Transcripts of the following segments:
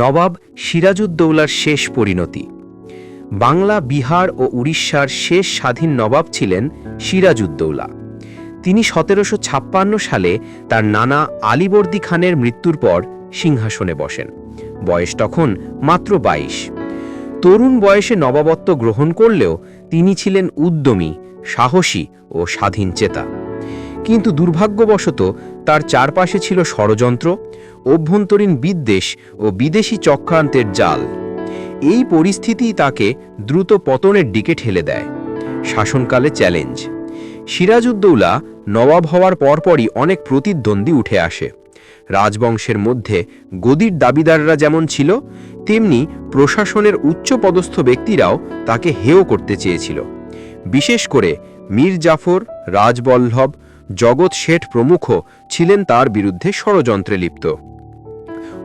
নবাব সিরাজউদ্দৌলার শেষ পরিণতি। বাংলা, বিহার ও উড়িষ্যার শেষ স্বাধীন নবাব ছিলেন সিরাজউদ্দৌলা। তিনি সতেরোশো ছাপ্পান্ন সালে তার নানা আলীবর্দী খানের মৃত্যুর পর সিংহাসনে বসেন। বয়স তখন মাত্র বাইশ। তরুণ বয়সে নবাবত্ব গ্রহণ করলেও তিনি ছিলেন উদ্যমী, সাহসী ও স্বাধীন চেতা কিন্তু দুর্ভাগ্যবশত তার চারপাশে ছিল ষড়যন্ত্র অভ্যন্তরীণ বিদ্বেষ ও বিদেশি চক্রান্তের জাল। এই পরিস্থিতি তাকে দ্রুত পতনের দিকে ঠেলে দেয়। শাসনকালে চ্যালেঞ্জ। সিরাজউদ্দৌলা নবাব হওয়ার পরপরই অনেক প্রতিদ্বন্দ্বী উঠে আসে। রাজবংশের মধ্যে গদির দাবিদাররা যেমন ছিল, তেমনি প্রশাসনের উচ্চপদস্থ ব্যক্তিরাও তাকে হেয় করতে চেয়েছিল। বিশেষ করে মীর জাফর, রাজবল্লভ, জগৎ শেঠ প্রমুখ ছিলেন তার বিরুদ্ধে ষড়যন্ত্রে লিপ্ত।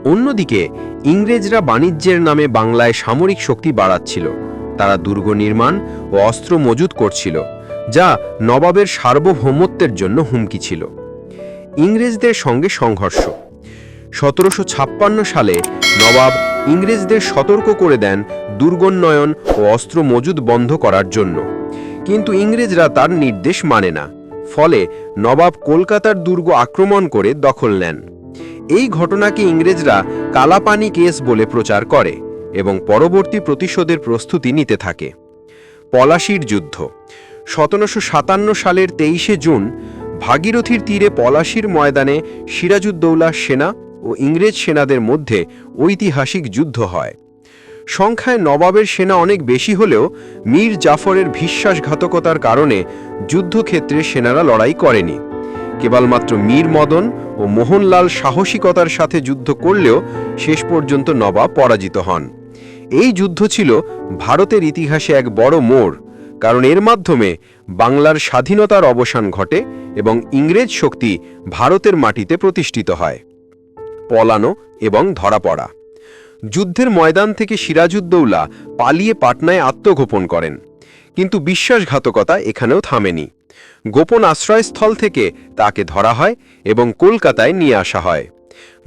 অন্যদিকে, ইংরেজরা বাণিজ্যের নামে বাংলায় সামরিক শক্তি বাড়াচ্ছিল। তারা দুর্গ নির্মাণ ও অস্ত্র মজুত করছিল, যা নবাবের সার্বভৌমত্বের জন্য হুমকি ছিল। ইংরেজদের সঙ্গে সংঘর্ষ। সতেরোশো ছাপ্পান্ন সালে নবাব ইংরেজদের সতর্ক করে দেন দুর্গোন্নয়ন ও অস্ত্র মজুদ বন্ধ করার জন্য। কিন্তু ইংরেজরা তার নির্দেশ মানে না। ফলে নবাব কলকাতার দুর্গ আক্রমণ করে দখল নেন। এই ঘটনাকে ইংরেজরা কালাপানি কেস বলে প্রচার করে এবং পরবর্তী প্রতিশোধের প্রস্তুতি নিতে থাকে। পলাশির যুদ্ধ। সতেরোশো সাতান্ন সালের তেইশে জুন ভাগীরথীর তীরে পলাশির ময়দানে সিরাজউদ্দৌলা সেনা ও ইংরেজ সেনাদের মধ্যে ঐতিহাসিক যুদ্ধ হয়। সংখ্যায় নবাবের সেনা অনেক বেশি হলেও মীর জাফরের বিশ্বাসঘাতকতার কারণে যুদ্ধক্ষেত্রে সেনারা লড়াই করেনি। কেবলমাত্র মীর মদন ও মোহনলাল সাহসিকতার সাথে যুদ্ধ করলেও শেষ পর্যন্ত নবাব পরাজিত হন। এই যুদ্ধ ছিল ভারতের ইতিহাসে এক বড় মোড়, কারণ এর মাধ্যমে বাংলার স্বাধীনতার অবসান ঘটে এবং ইংরেজ শক্তি ভারতের মাটিতে প্রতিষ্ঠিত হয়। পলানো এবং ধরা পড়া যুদ্ধের ময়দান থেকে সিরাজউদ্দৌলা পালিয়ে পাটনায় আত্মগোপন করেন। কিন্তু বিশ্বাসঘাতকতা এখানেও থামেনি। গোপন আশ্রয়স্থল থেকে তাকে ধরা হয় এবং কলকাতায় নিয়ে আসা হয়।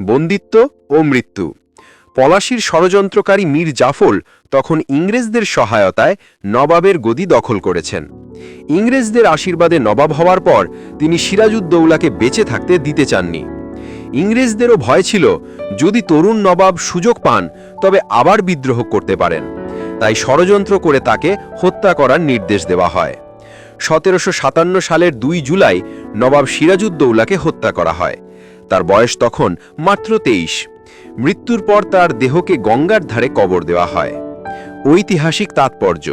বন্দিত্ব ও মৃত্যু। পলাশির ষড়যন্ত্রকারী মীর জাফর তখন ইংরেজদের সহায়তায় নবাবের গদি দখল করেছেন। ইংরেজদের আশীর্বাদে নবাব হওয়ার পর তিনি সিরাজউদ্দৌলাকে বেঁচে থাকতে দিতে চাননি। ইংরেজদেরও ভয় ছিল, যদি তরুণ নবাব সুযোগ পান, তবে আবার বিদ্রোহ করতে পারেন। তাই ষড়যন্ত্র করে তাকে হত্যা করার নির্দেশ দেওয়া হয়। সতেরোশো সাতান্ন সালের দুই জুলাই নবাব সিরাজউদ্দৌলাকে হত্যা করা হয়। তার বয়স তখন মাত্র তেইশ। মৃত্যুর পর তার দেহকে গঙ্গার ধারে কবর দেওয়া হয়। ঐতিহাসিক তাৎপর্য,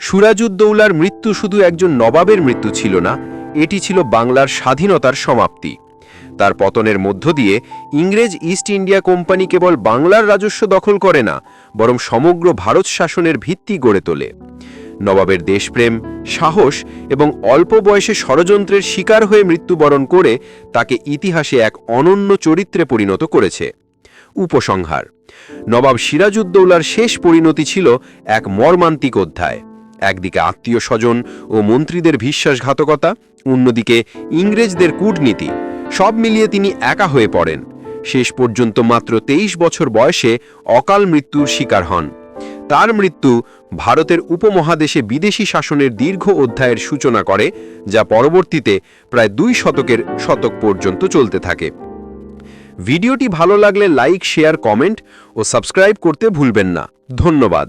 সুরাজউদ্দৌলার মৃত্যু শুধু একজন নবাবের মৃত্যু ছিল না, এটি ছিল বাংলার স্বাধীনতার সমাপ্তি। তার পতনের মধ্য দিয়ে ইংরেজ ইস্ট ইন্ডিয়া কোম্পানি কেবল বাংলার রাজস্ব দখল করে না, বরং সমগ্র ভারত শাসনের ভিত্তি গড়ে তোলে। নবাবের দেশপ্রেম, সাহস এবং অল্প বয়সে ষড়যন্ত্রের শিকার হয়ে মৃত্যুবরণ করে তাকে ইতিহাসে এক অনন্য চরিত্রে পরিণত করেছে। উপসংহার। নবাব সিরাজউদ্দৌলার শেষ পরিণতি ছিল এক মর্মান্তিক অধ্যায়। একদিকে আত্মীয় স্বজন ও মন্ত্রীদের বিশ্বাসঘাতকতা, অন্যদিকে ইংরেজদের কূটনীতি, সব মিলিয়ে তিনি একা হয়ে পড়েন। শেষ পর্যন্ত মাত্র তেইশ বছর বয়সে অকাল মৃত্যুর শিকার হন। তার মৃত্যু ভারতের উপমহাদেশে বিদেশি শাসনের দীর্ঘ অধ্যায়ের সূচনা করে, যা পরবর্তীতে প্রায় দুই শতকের শতক পর্যন্ত চলতে থাকে। ভিডিওটি ভালো লাগলে লাইক, শেয়ার, কমেন্ট ও সাবস্ক্রাইব করতে ভুলবেন না। ধন্যবাদ।